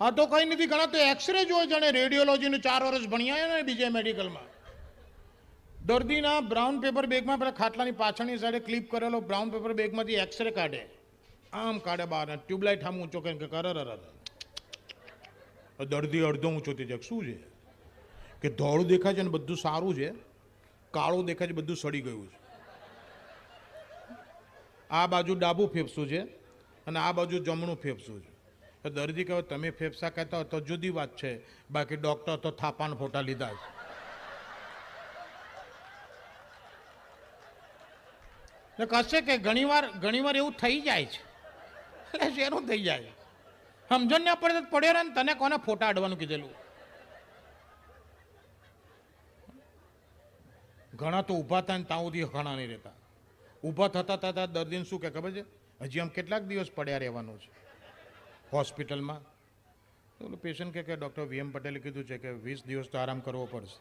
આ તો કંઈ નથી, ઘણા તો એક્સરે જોવે જાણે રેડિયોલોજીનું ચાર વર્ષ ભણ્યા ને બીજે મેડિકલમાં દર્દીના બ્રાઉન પેપર બેગમાં પેલા ખાટલાની પાછળની સાઈડે ક્લિપ કરેલો બ્રાઉન પેપર બેગમાંથી એક્સરે કાઢે. આમ કાઢે બહાર ટ્યુબલાઇટ આમ ઊંચો કે કરર દર્દી અડધો ઊંચો થઈ જાય શું છે? કે ધોળું દેખાય છે ને બધું સારું છે, કાળું દેખાય છે, બધું સડી ગયું છે. આ બાજુ ડાબું ફેફસું છે અને આ બાજુ જમણું ફેફસું છે. તો દર્દી કહે, તમે ફેફસા કહેતા હો તો જુદી વાત છે. બાકી ડૉક્ટર તો થાપાન ફોટા લીધા છે કશે કે ઘણીવાર ઘણીવાર એવું થઈ જાય છે. એટલે શેનું થઈ જાય? સમજણ ના પડે પડ્યો ને તને કોને ફોટા અડવાનું કીધેલું? ઘણા તો ઊભા થાય ને ત્યાં સુધી ઘણા નહીં રહેતા. ઊભા થતા થતા દર્દીને શું કે ખબર છે? હજી આમ કેટલાક દિવસ પડ્યા રહેવાનું છે. હોસ્પિટલમાં. તો ઓલું પેશન્ટ કે ડૉક્ટર વી એમ પટેલે કીધું છે કે વીસ દિવસ તો આરામ કરવો પડશે.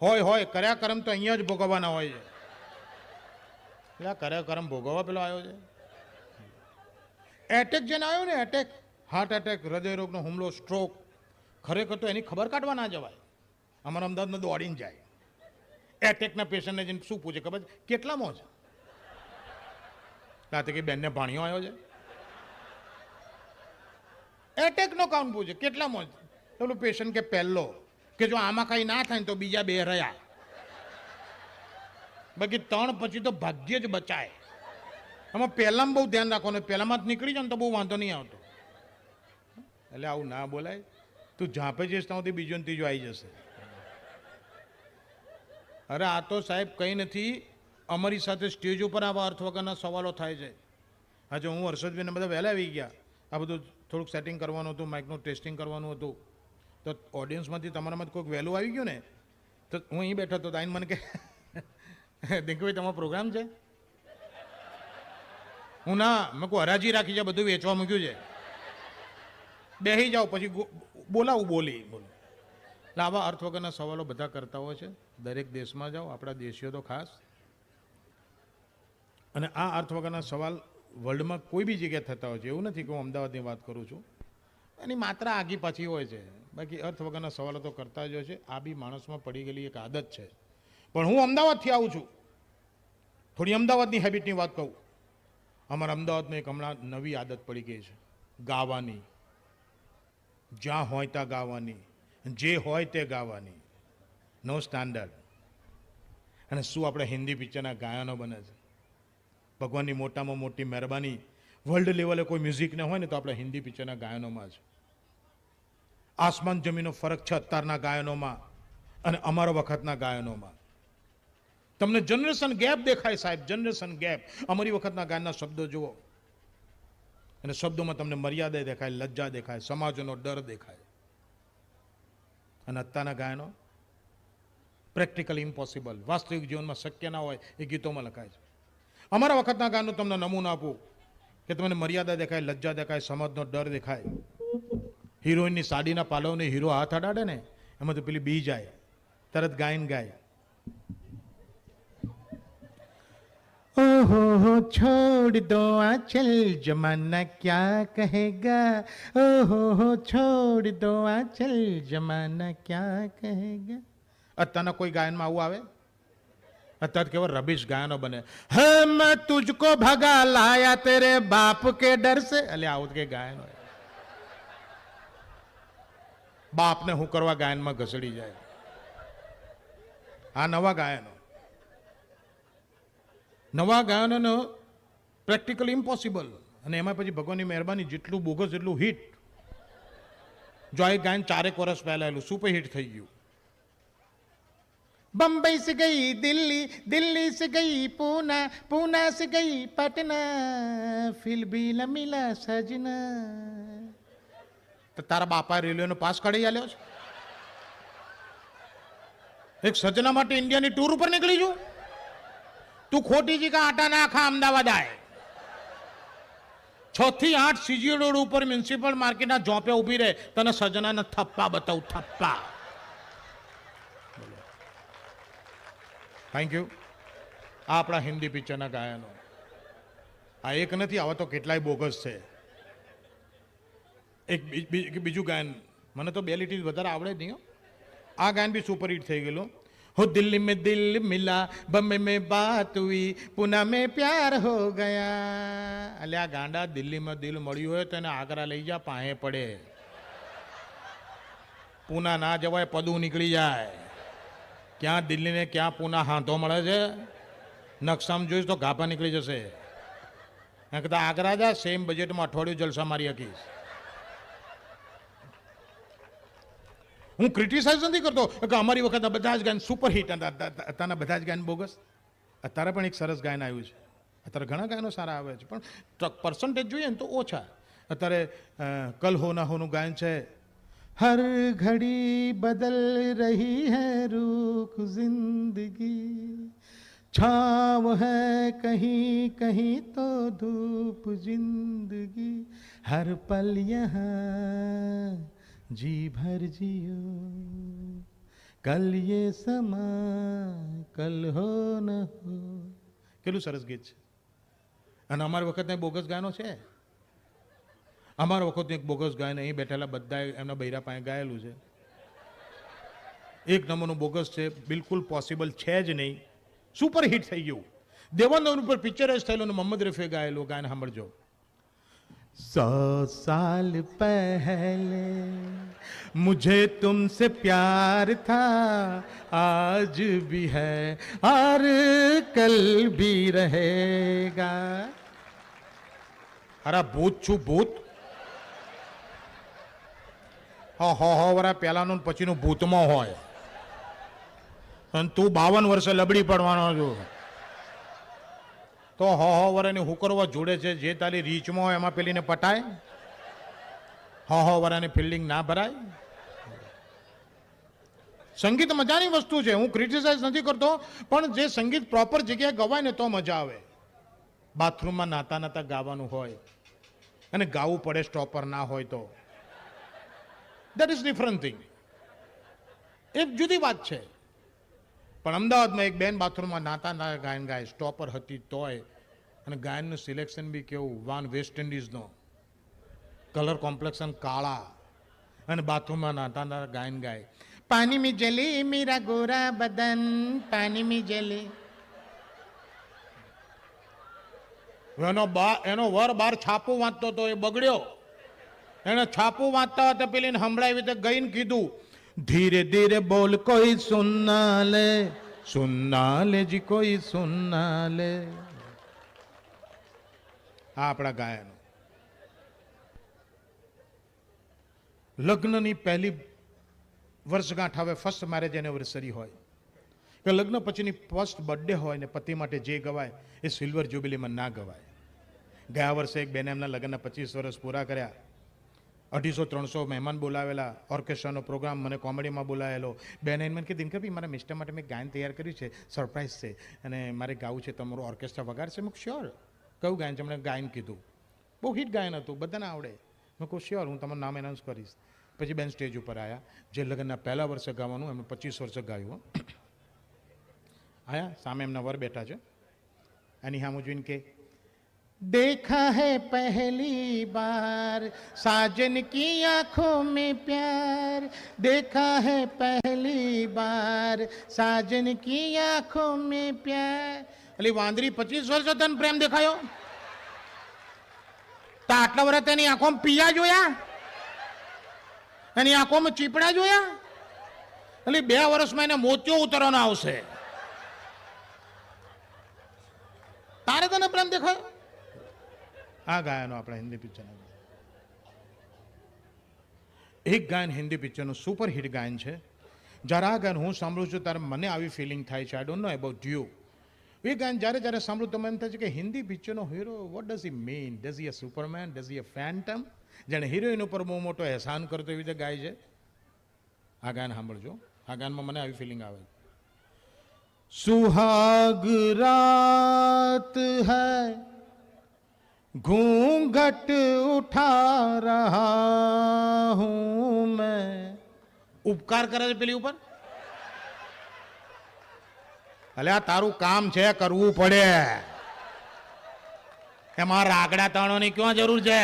હોય હોય, કર્યા કરમ તો અહીંયા જ ભોગવવાના હોય છે. એટલે આ કર્યા કરમ ભોગવવા પેલો આવ્યો છે. એટેક જેને આવ્યો ને એટેક હાર્ટ એટેક હૃદયરોગનો હુમલો સ્ટ્રોક ખરેખર તો એની ખબર કાઢવા ના જવાય. અમારા અમદાવાદમાં દોડીને જાય. એટેકના પેશન્ટને જઈને શું પૂછે ખબર કેટલામાં છે? રાતે કે બેનને ભાણિયો આવ્યો છે. એટેકનો કાઉન્ટ પૂછે. કેટલામાં? પેલું પેશન્ટ કે પહેલો, કે જો આમાં કંઈ ના થાય ને તો બીજા બે રહ્યા. બાકી ત્રણ પછી તો ભાગ્ય જ બચાય. આમાં પહેલામાં બહુ ધ્યાન રાખવાનું. પહેલામાં જ નીકળી જાય ને તો બહુ વાંધો નહીં આવતો. એટલે આવું ના બોલાય. તું ઝાંપે જઈશ ત્યાં સુધી બીજો ને ત્રીજો આવી જશે. અરે આ તો સાહેબ કંઈ નથી. અમારી સાથે સ્ટેજ ઉપર આવા અર્થ વગરના સવાલો થાય છે. આજે હું હર્ષદભાઈને બધા વહેલા આવી ગયા. આ બધું થોડુંક સેટિંગ કરવાનું હતું માઇકનું ટેસ્ટિંગ કરવાનું હતું. તો ઓડિયન્સમાંથી તમારામાં કોઈક વહેલું આવી ગયું ને? તો હું અહીં બેઠો હતો તો આઈને મને કે દિંકભાઈ તમારો પ્રોગ્રામ છે? હું, ના, મેં કોઈ હરાજી રાખી છે, બધું વેચવા મૂક્યું છે. બેસી જાઓ, પછી બોલાવું, બોલી, બોલું. એટલે આવા અર્થ વગરના સવાલો બધા કરતા હોય છે. દરેક દેશમાં જાઓ, આપણા દેશીઓ તો ખાસ. અને આ અર્થ વગરના સવાલ વર્લ્ડમાં કોઈ બી જગ્યાએ થતા હોય છે, એવું નથી કે હું અમદાવાદની વાત કરું છું. એની માત્રા આગી પાછી હોય છે. બાકી અર્થ વગરના સવાલો તો કરતા જ હોય છે. આ બી માણસમાં પડી ગયેલી એક આદત છે. પણ હું અમદાવાદથી આવું છું. થોડી અમદાવાદની હેબિટની વાત કહું. અમારા અમદાવાદમાં એક હમણાં નવી આદત પડી ગઈ છે. ગાવાની. જ્યાં હોય ત્યાં ગાવાની. જે હોય તે ગાવાની. નો સ્ટાન્ડર્ડ અને શું આપણે હિન્દી પિક્ચરના ગાયનો બને છે? ભગવાનની મોટામાં મોટી મહેરબાની. વર્લ્ડ લેવલે કોઈ મ્યુઝિક ન હોય ને તો આપણે હિન્દી પિક્ચરના ગાયનોમાં જ. આસમાન જમીનનો ફરક છે અત્યારના ગાયનોમાં અને અમારા વખતના ગાયનોમાં. તમને જનરેશન ગેપ દેખાય સાહેબ જનરેશન ગેપ અમારી વખતના ગાયનના શબ્દો જુઓ. અને શબ્દોમાં તમને મર્યાદા દેખાય, લજ્જા દેખાય, સમાજનો ડર દેખાય. અને અત્યારના ગાયનો પ્રેક્ટિકલ ઇમ્પોસિબલ વાસ્તવિક જીવનમાં શક્ય ના હોય એ ગીતોમાં લખાય છે. અમારા વખતના ગાનનો તમને નમૂનો આપું કે તમને મર્યાદા દેખાય, લજ્જા દેખાય, સમજનો ડર દેખાય. હિરોઈનની સાડીના પાલવને હીરો હાથ અડાડે ને, એમાં તો પેલી બી જાય, તરત ગાયન ગાય. ઓહો, હો, છોડ દો આ ચલ જમાના ક્યાં કહેગા? ઓહો, હો, છોડ દો આ ચલ જમાના ક્યાં કહેગા? અત્યારના કોઈ ગાયનમાં આવું આવે? કેવો રબીશ ગાયનો બને. હે મેં તુજકો ભગા લાયા તેરે બાપ કે ડર સે? એટલે આવું કે ગાયન હોય બાપને હું કરવા ગાયનમાં ઘસડી જાય. આ નવા ગાયનો. નવા ગાયનોનો પ્રેક્ટિકલ ઇમ્પોસિબલ. અને એમાં પછી ભગવાનની મહેરબાની જેટલું બોગસ એટલું હિટ. જો આ ગાયન ચારેક વર્ષ પહેલા એલું સુપર હિટ થઈ ગયું. बम्बई से गई दिल्ली दिल्ली से गई पूना पूना से गई पटना फिर भी न मिला सजना તો તારા બાપા રેલવેનો પાસ કાઢી આલ્યો છે એક સજના માટે ઇન્ડિયાની ટૂર ઉપર નીકળી છું તું ખોટી જી કા આટા નાખા અમદાવાદ આય છ થી આઠ સીજી રોડ ઉપર મ્યુનિસિપલ માર્કેટના જોપે ઊભી રહે તને સજનાના થપ્પા બતાવું થપ્પા થેન્ક યુ આ આપણા હિન્દી પિક્ચરના ગાયનો. આ એક નથી, આવા તો કેટલાય બોગસ છે. એક બીજું ગાયન, મને તો બે લીટી વધારે આવડે જ નહીં. આ ગાયન બી સુપરહિટ થઈ ગયેલું. હો દિલ્હી મેં દિલ મિલા બમ્બે મેં બાત હુઈ, પુના મેં પ્યાર હો ગયા. એટલે આ ગાંડા દિલ્હીમાં દિલ મળ્યું હોય તો એને આગ્રા લઈ જા પાસે પડે. પૂના ના જવાય, પદું નીકળી જાય. ક્યાં દિલ્હીને ક્યાં પૂના હાંધો મળે છે? નકશામાં જોઈશ તો ગાભા નીકળી જશે. એમ કદાચ આગ્રા જા સેમ બજેટમાં અઠવાડિયું જલસા મારી શકીશ. હું ક્રિટિસાઇઝ નથી કરતો. કે અમારી વખત બધા જ ગાયન સુપરહિટ અત્યારના બધા જ ગાયન બોગસ. અત્યારે પણ એક સરસ ગાયન આવ્યું છે. અત્યારે ઘણા ગાયનો સારા આવે છે. પણ પર્સન્ટેજ જોઈએ ને તો ઓછા. અત્યારે કલ હો ના હોનું ગાયન છે. હર ઘડી બદલ રહી હૈ રૂખ જિંદગી छाव है कहीं कहीं तो धूप जिंदगी हर पल यहाँ जी भर जियो कल ये समा कल हो ન હો કેટલું સરસ ગીત છે અને અમારી વખતને બોગસ ગાયનો છે અમારા વખત એક બોગસ ગાયને અહીં બેઠેલા બધાએ એમના બૈરા પાસે ગાયેલું છે. એક નંબરનું બોગસ છે, બિલકુલ પોસિબલ છે જ નહીં. સુપર હિટ થઈ ગયું. દેવાનંદ ઉપર પિક્ચર જ થયેલું અને મોહમ્મદ રફીએ ગાયેલું ગાયન સાંભળજો. સો સાલ પહેલે મુજે તુમસે પ્યાર થા, આજ ભી હૈ, આર કલ ભી રહેગા. અરે ભૂત છું, ભૂત. હો હો વરા પહેલાનું પછીનું ભૂતમાં હોય. અને તું બાવન વર્ષે લબડી પડવાનો છો. તો હો હો વરાની હુકરવા જોડે છે, જે તારી રીચમાં હોય એમાં પેલીને પટાય. હો હો વરાની ફિલ્ડિંગ ના ભરાય. સંગીત મજાની વસ્તુ છે, હું ક્રિટિસાઇઝ નથી કરતો, પણ જે સંગીત પ્રોપર જગ્યાએ ગવાય ને તો મજા આવે. બાથરૂમમાં નાતા નાતા ગાવાનું હોય. અને ગાવું પડે સ્ટોપર ના હોય તો. દેટ ઇઝ ડિફરન્ટ થિંગ એક જુદી વાત છે. પણ અમદાવાદમાં એક બેન બાથરૂમમાં નાતા ના ગાયન ગાય, સ્ટોપર હતી તોય, અને ગાયનનું સિલેક્શન બી કેવું વાન વેસ્ટ ઇન્ડિઝનો કલર કોમ્પ્લેક્શન કાળા, અને બાથરૂમમાં નાતા ના ગાયન ગાય. પાણી મી જલી મીરા ગોરા બદન, પાણી મી જલી. એનો બા, એનો વર બાર છાપું વાંચતો તો એ બગડ્યો. એને છાપું વાંચતા હતા પેલીને સંભળાવી તો ગઈને કીધું, ધીરે ધીરે બોલ કોઈ સુનના લે સુનના લે જી કોઈ સુનના લે આ આપણા ગાયનો. લગ્નની પહેલી વર્ષગાંઠ આવે ફર્સ્ટ મેરેજ એનિવર્સરી હોય. કે લગ્ન પછીની ફર્સ્ટ બર્થડે હોય ને પતિ માટે જે ગવાય એ સિલ્વર જ્યુબિલીમાં ના ગવાય. ગયા વર્ષે એક બેને એમના લગ્નના પચીસ વર્ષ પૂરા કર્યા. અઢીસો, ત્રણસો મહેમાન બોલાવેલા, ઓર્કેસ્ટ્રાનો પ્રોગ્રામ મને કોમેડીમાં બોલાવેલો બેન એમ મને કે, દિનકરભાઈ, મારા મિસ્ટર માટે મેં ગાયન તૈયાર કર્યું છે, સરપ્રાઈઝ છે, અને મારે ગાવું છે, તમારું ઓર્કેસ્ટ્રા વગાડશે મેં શ્યોર. કયું ગાયન? છે એમણે ગાયન કીધું. બહુ હિટ ગાયન હતું, બધાને આવડે. મેં કહું, શ્યોર, હું તમારું નામ એનાઉન્સ કરીશ. પછી બેન સ્ટેજ ઉપર આવ્યા જે લગ્નના પહેલા વર્ષે ગાવાનું, એમણે પચીસ વર્ષે ગાયું. આયા, સામે એમના વર બેઠા છે. એની સામું જોઈને કે देखा है पहली बार साजन की आंखों में प्यार देखा है पहली बार साजन की आंखों में प्यार અલી વાંદરી પચીસ વર્ષ તને પ્રેમ દેખાયો તો આટલા વર્ષ તેની આંખોમાં પિયા જોયા એની આંખોમાં ચીપડા જોયા એટલે બે વર્ષમાં એને મોતિયો ઉતરવાનો આવશે આ ગાયનો આપણા હિન્દી પિક્ચરના એક ગાયન હિન્દી પિક્ચરનું સુપર હિટ ગાયન છે. જ્યારે આ ગાયન હું સાંભળું છું, ત્યારે મને આવી ફિલિંગ થાય છે. I don't know about you એ ગાયન જ્યારે જ્યારે સાંભળું, તો મને થાય છે કે Hindi પિક્ચરનો hero what does he mean does he a Superman does he a Phantom જેણે હિરોઈન ઉપર બહુ મોટો એહસાન કરતો એવી રીતે ગાય છે. આ ગાયન સાંભળજો. આ ગાયનમાં મને આવી ફિલિંગ આવે સુહાગ રાત હૈ घूंघट उठा रहा हूं मैं ઉપકાર કરે છે પેલી ઉપર અલે આ તારું કામ છે કરવું પડે એમાં રાગડા તાણોની ક્યાં જરૂર છે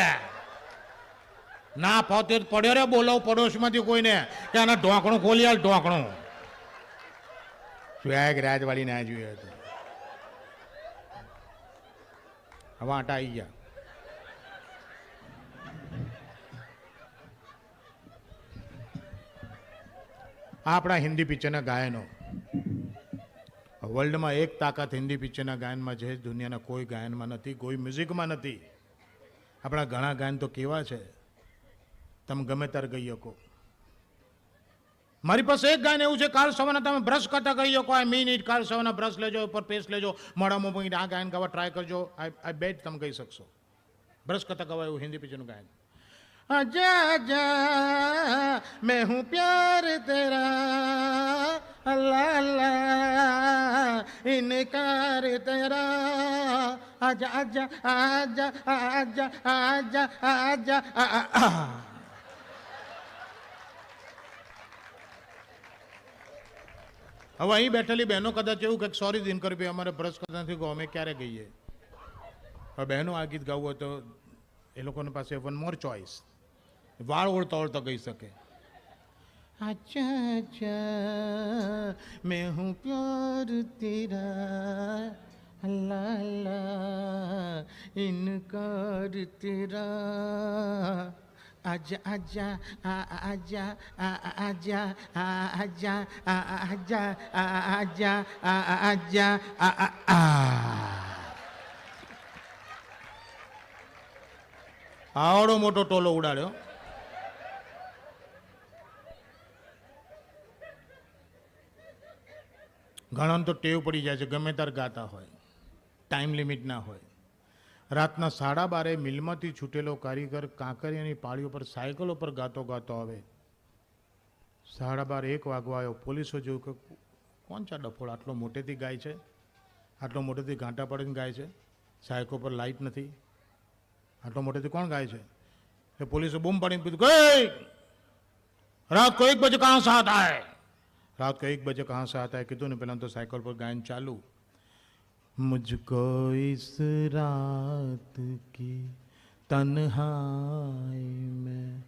ના ફાવતે તો પડ્યો રે બોલાવ પડોશમાંથી કોઈને કે આને ઢોકણું ખોલી આલ ઢોકણું સ્વેગ રાજવાળી ના જોઈએ તો હવે આટા આવી ગયા આ આપણા હિન્દી પિક્ચરના ગાયનો. વર્લ્ડમાં એક તાકાત હિન્દી પિક્ચરના ગાયનમાં છે, દુનિયાના કોઈ ગાયનમાં નથી, કોઈ મ્યુઝિકમાં નથી. આપણા ઘણા ગાયન તો કેવા છે? તમે ગમે ત્યારે ગઈ શકો. મારી પાસે એક ગાયન એવું છે, કાલ સવારના તમે બ્રશ કરતા કહી શકો આઈ મીન ઇટ કાલ સવારના બ્રશ લેજો, ઉપર પેસ્ટ લેજો મોડામાં આ ગાયન ગાવા ટ્રાય કરજો. આઈ આઈ બેટ તમે કહી શકશો. બ્રશ કરતા ગવાય એવું હિન્દી પિક્ચરનું ગાયન. आजा आजा मैं हूँ प्यार तेरा अल्लाह अल्लाह इनकार तेरा आजा आजा आजा आजा आजा आजा आ- आ- હવે અહીં બેઠેલી બહેનો કદાચ એવું કંઈક સોરી દિનકર ભાઈ અમારે બ્રશ કરતા નથી ગયો અમે ક્યારે ગઈએ હવે બહેનો આ ગીત ગાવું હોય તો એ લોકોની પાસે વન મોર ચોઇસ વાળ ઓળતા ઓળતા ગઈ શકે अच्छा अच्छा मैं हूँ प्यार तेरा अल्लाह अल्लाह इनकार तेरा आजा आजा आ आजा आ आजा आ आजा आ आजा आ आजा आ आजा आ आ આવડો મોટો ટોલો ઉડાડ્યો ઘણા તો ટેવ પડી જાય છે, ગમે ત્યારે ગાતા હોય ટાઈમ લિમિટ ના હોય. રાતના સાડા બારે મિલમાંથી છૂટેલો કારીગર કાંકરિયાની પાળીઓ પર સાયકલો પર ગાતો ગાતો આવે. સાડા બાર એક વાગવા આવ્યો પોલીસો જોયું કે કોણ ચા ડફોળ? આટલો મોટેથી ગાય છે? આટલો મોટેથી ઘાંટા પાડીને ગાય છે? સાયકો પર લાઇટ નથી. આટલો મોટેથી કોણ ગાય છે? એ પોલીસે બૂમ પાડીને પીધું ગઈ! રાત કોઈ એક બજે કાં સાથ આય? रात को एक बजे कहाँ से आता है? कितु ने पहला तो साइकिल पर गायन चालू। मुझको इस रात की तन में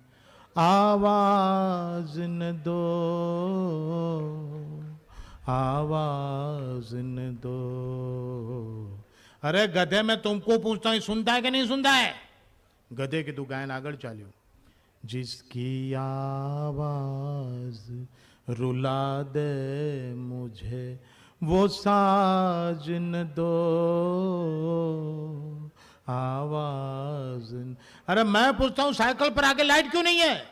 आवाज़ न दो। आवाज़ न दो। अरे गधे, में तुमको पूछता हूँ सुनता है कि नहीं सुनता है? गधे की तू गायन आगड़ चालू। जिसकी आवाज़ रुला दे मुझे, वो साज न दो। आवाज़ अरे मैं पूछता हूँ, साइकिल पर आगे लाइट क्यों नहीं है?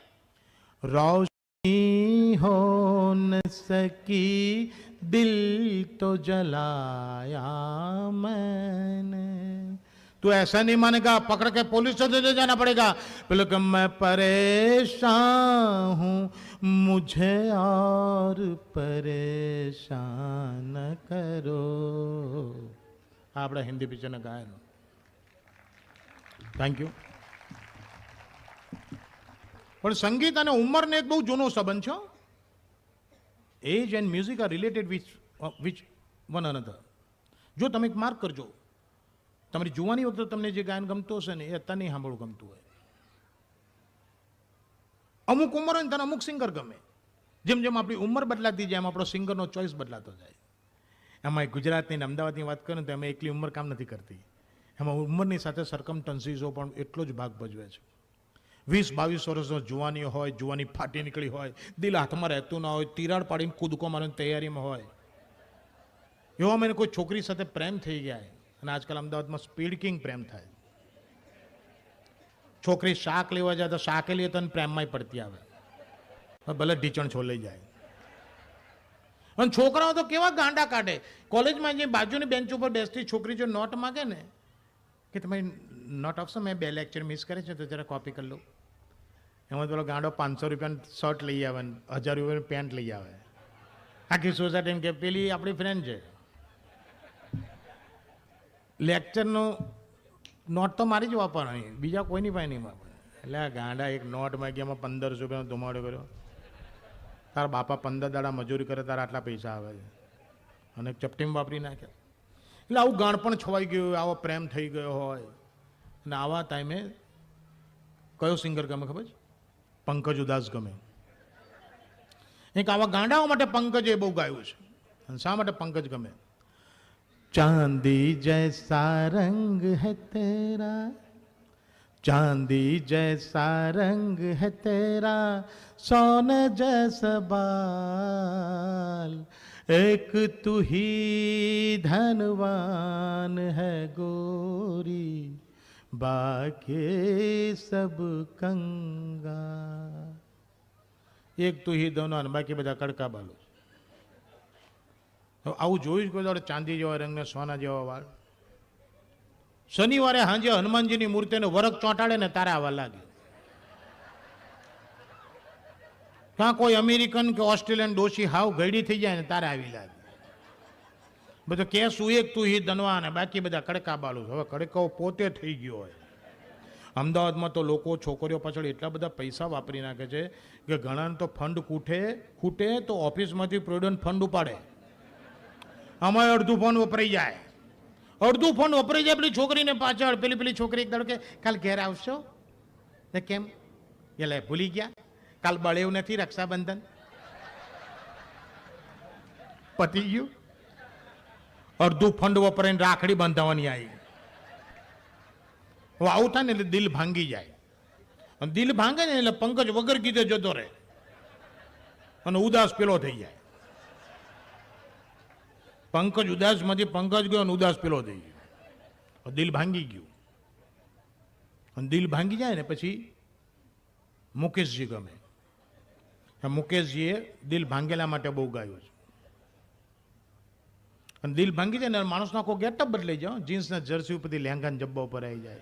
रोशनी हो न सकी, दिल तो जलाया मैंने। तू ऐसा नहीं मानेगा, पकड़ के पुलिस स्टेशन ले जाना पड़ेगा। बोले कि मैं परेशान हूँ मुझे और परेशान न करो આ આપણા હિન્દી પિક્ચરના ગાયનો થેન્ક યુ પણ સંગીત અને ઉંમરને એક બહુ જૂનો સંબંધ છે age and music are related which which one another જો તમે એક માર્ક કરજો તમારી જુવાની વખતે તમને જે ગાયન ગમતું હશે ને એ અત્યારે નહીં સાંભળવું ગમતું હોય અમુક ઉંમર હોય ને તને અમુક સિંગર ગમે. જેમ જેમ આપણી ઉંમર બદલાતી જાય, એમ આપણો સિંગરનો ચોઇસ બદલાતો જાય. એમાં ગુજરાતની ને અમદાવાદની વાત કરું ને તો એમાં એકલી ઉંમર કામ નથી કરતી. એમાં ઉંમરની સાથે સરકમટન્સીઝો પણ એટલો જ ભાગ ભજવે છે. વીસ, બાવીસ વર્ષનો જુવાની હોય, જુવાની ફાટી નીકળી હોય, દિલ હાથમાં રહેતું ના હોય, તિરાડ પાડીને કૂદકો મારવાની તૈયારીમાં હોય. એવા મને કોઈ છોકરી સાથે પ્રેમ થઈ ગયા. અને આજકાલ અમદાવાદમાં સ્પીડ કિંગ પ્રેમ થાય. છોકરી શાક લેવા જાય તો શાકે લઈએ તો પ્રેમમાંય પડતી આવે. ભલે ઢીચણ છોલાઈ જાય. અને છોકરાઓ તો કેવા ગાંડા કાઢે. કોલેજમાં જે બાજુની બેન્ચ ઉપર બેસતી છોકરી જો નોટ માગે ને, કે તમે નોટ આપશો, મેં બે લેક્ચર મિસ કરે છે, તો જરા કોપી કરી લઉં એમાં પેલો ગાંડો પાંચસો રૂપિયાનું શર્ટ લઈ આવે ને, હજાર રૂપિયાનું પેન્ટ લઈ આવે. આખી સોસાયટી કે, પેલી આપણી ફ્રેન્ડ છે. લેક્ચરનો નોટ તો મારી જ વાપરવાની. બીજા કોઈની પાસે નહીં વાપરે. એટલે આ ગાંડા એક નોટ માગ્યામાં પંદરસો રૂપિયાનો ધુમાડો કર્યો. તારા બાપા પંદર દાડા મજૂરી કરે, તારા આટલા પૈસા આવે છે. અને ચપટીમાં વાપરી નાખ્યા. એટલે આવું ગાણ પણ છવાઈ ગયું, આવો પ્રેમ થઈ ગયો હોય. અને આવા ટાઈમે કયો સિંગર ગમે ખબર છે? પંકજ ઉદાસ ગમે. એક આવા ગાંડાઓ માટે પંકજ બહુ ગાયું છે. અને શા માટે પંકજ ગમે? चांदी जैसा रंग है तेरा, चांदी जैसा रंग है तेरा, सोने जैसा बाल, एक तू ही धनवान है गोरी, बाकी सब कंगा एक तू ही दोनों बाकी बजा कड़का बालू। હવે આવું જોયું કોઈ દાડો ચાંદી જેવા રંગને સોના જેવા વાળ? શનિવારે સાંજે હનુમાનજીની મૂર્તિને વરખ ચોંટાડે ને તારે આવવા લાગે. કાં કોઈ અમેરિકન કે ઓસ્ટ્રેલિયન ડોશી હાવ ગયડી થઈ જાય ને તારે આવી લાગે. બધો કેસ શું એક તું હિ ધનવા ને બાકી બધા કડકા બાલુ હવે કડકાઓ પોતે થઈ ગયો હોય. અમદાવાદમાં તો લોકો છોકરીઓ પાછળ એટલા બધા પૈસા વાપરી નાખે છે કે ઘણાને તો ફંડ ખૂટે ખૂટે તો ઓફિસમાંથી પ્રોવિડન્ટ ફંડ ઉપાડે. આમાં અડધું ફોન વપરાઈ જાય. અડધું ફોન વપરાઈ જાય, પેલી છોકરીને પાછળ, પેલી પેલી છોકરી એક દાડો કે, કાલ ઘેર આવશો? ને કેમ? એટલે ભૂલી ગયા. કાલ બળેવ નથી રક્ષાબંધન. પતી ગયું. અડધું ફંડ વપરાઈને રાખડી બાંધવાની આવી. હવે આવું થાય ને એટલે દિલ ભાંગી જાય. દિલ ભાંગે ને એટલે પંકજ વગર કીધે જતો રહે. અને ઉદાસ પેલો થઈ જાય. પંકજ ઉદાસમાંથી પંકજ ગયો અને ઉદાસ પેલો થઈ ગયો. દિલ ભાંગી ગયું. અને દિલ ભાંગી જાય ને પછી મુકેશજી ગમે. મુકેશજીએ દિલ ભાંગેલા માટે બહુ ગાયું છે. અને દિલ ભાંગી જાય ને માણસનો આખો ગેટઅપ બદલાઈ જાય જીન્સના જર્સી ઉપરથી લેંગા જબ્બા ઉપર આવી જાય.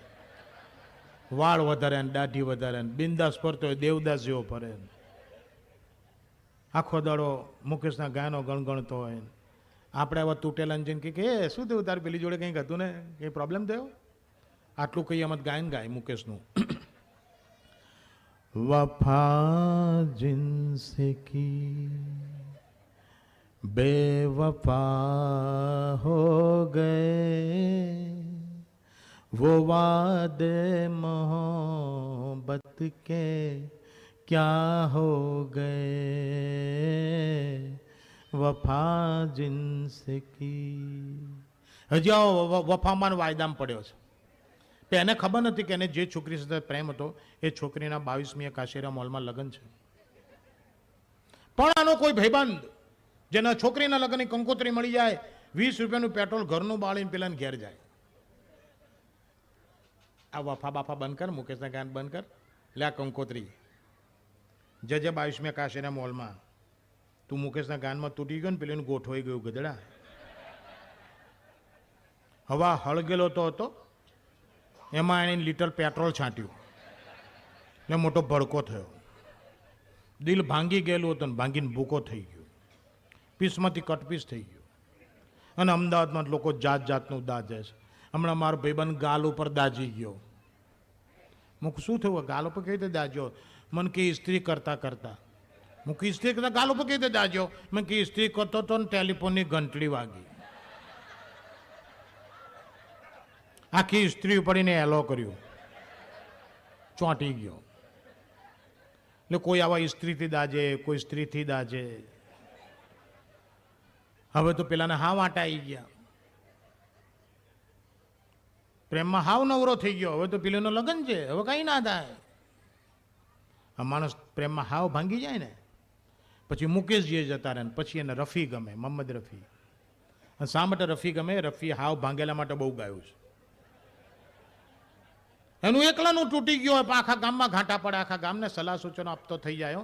વાળ વધારે ને દાઢી વધારે ને બિંદાસ ફરતો હોય દેવદાસ જેવો ફરે. આખો દાડો મુકેશના ગાયનો ગણગણતો હોય. આપણે આવા તૂટેલા ને જઈને કે એ શું થયું તાર પેલી જોડે કંઈક હતું ને કંઈ પ્રોબ્લેમ થયો આટલું કઈ એમ ગાયન ગાય મુકેશનું વફા જિનસે કી बेवफा हो गए वो वादे मोहब्बत के क्या हो गए વફા જિનસે કી હજી આવો વફામાં વાયદામાં પડ્યો છે. પણ એને ખબર નથી કે એને જે છોકરી સાથે પ્રેમ હતો, એ છોકરીના બાવીસમી કાશેરા મોલમાં લગ્ન છે. પણ આનો કોઈ ભાઈબંધ જેના છોકરીના લગ્નની કંકોત્રી મળી જાય, વીસ રૂપિયાનું પેટ્રોલ ઘરનું બાળીને પેલાને ઘેર જાય. આ વફા બાફા બંધ કર, મુકેશના ગાન બંધ કર, લે આ કંકોત્રી. જે બાવીસમી કાશેરા મોલમાં. તું મુકેશના ગાનમાં તૂટી ગયો ને પેલીનું ગોઠવાઈ ગયું ગધડા હવા હળગેલો તો હતો, એમાં એણે લીટર પેટ્રોલ છાંટ્યું. ને મોટો ભડકો થયો. દિલ ભાંગી ગયેલું હતું ને ભાંગીને ભૂકો થઈ ગયો. પીસમાંથી કટપીસ થઈ ગયો. અને અમદાવાદમાં લોકો જાત જાતનું દાજે છે. હમણાં મારો ભાઈબંધ ગાલ ઉપર દાજી ગયો. મુખ શું થયું? ગાલ ઉપર કેવી રીતે દાજ્યો? મન કે ઇસ્ત્રી કરતા કરતા. હું કે ઇસ્ત્રી કરતા ગાલ ઉપર કેવી રીતે મેં કે કરતો તો ને ટેલિફોનની ઘંટડી વાગી. આખી સ્ત્રી પડીને એલો કર્યું. ચોંટી ગયો. એટલે કોઈ આવા ઇસ્ત્રીથી દાજે, કોઈ સ્ત્રીથી દાજે. હવે તો પેલાને હાવ આટા આવી ગયા. પ્રેમમાં હાવ નવરો થઈ ગયો. હવે તો પેલાનું લગ્ન છે. હવે કંઈ ના થાય. આ માણસ પ્રેમમાં હાવ ભાંગી જાય ને. પછી મુકેશજીએ જતા રહે પછી એને રફી ગમે મોહમ્મદ રફી. અને શા માટે રફી ગમે? રફી હાવ ભાંગેલા માટે બહુ ગાયું છે. એનું એકલાનું તૂટી ગયું હોય, આખા ગામમાં ઘાંટા પડે, આખા ગામને સલાહ સૂચનો આપતો થઈ જાય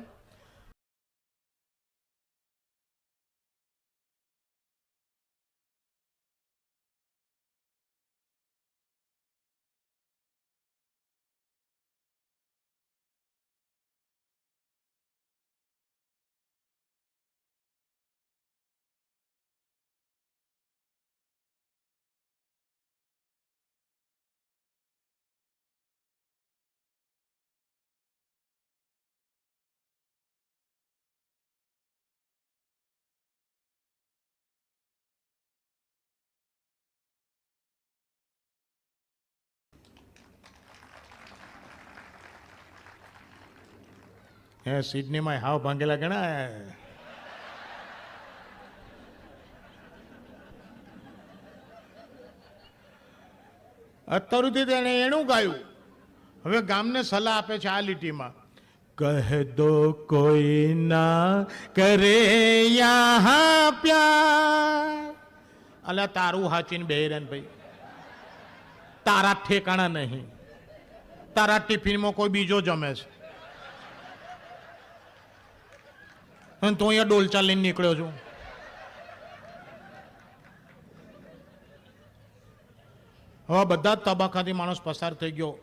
હો. સિડનીમાં હાવ ભાંગેલા ઘણા અત્યારથી તેણે એનું ગાયું. હવે ગામને સલાહ આપે છે આ લીટીમાં. કહ દો કોઈ ના કરે યહાં પ્યાર. અલ્યા તારું હાચીને બે ભાઈ. તારા ઠેકાણા નહીં. તારા ટિફિનમાં કોઈ બીજો જમે છે. અને તો અહીંયા ડોલચા લઈને નીકળ્યો છું. હવે બધા જ તબક્કાથી માણસ પસાર થઈ ગયો.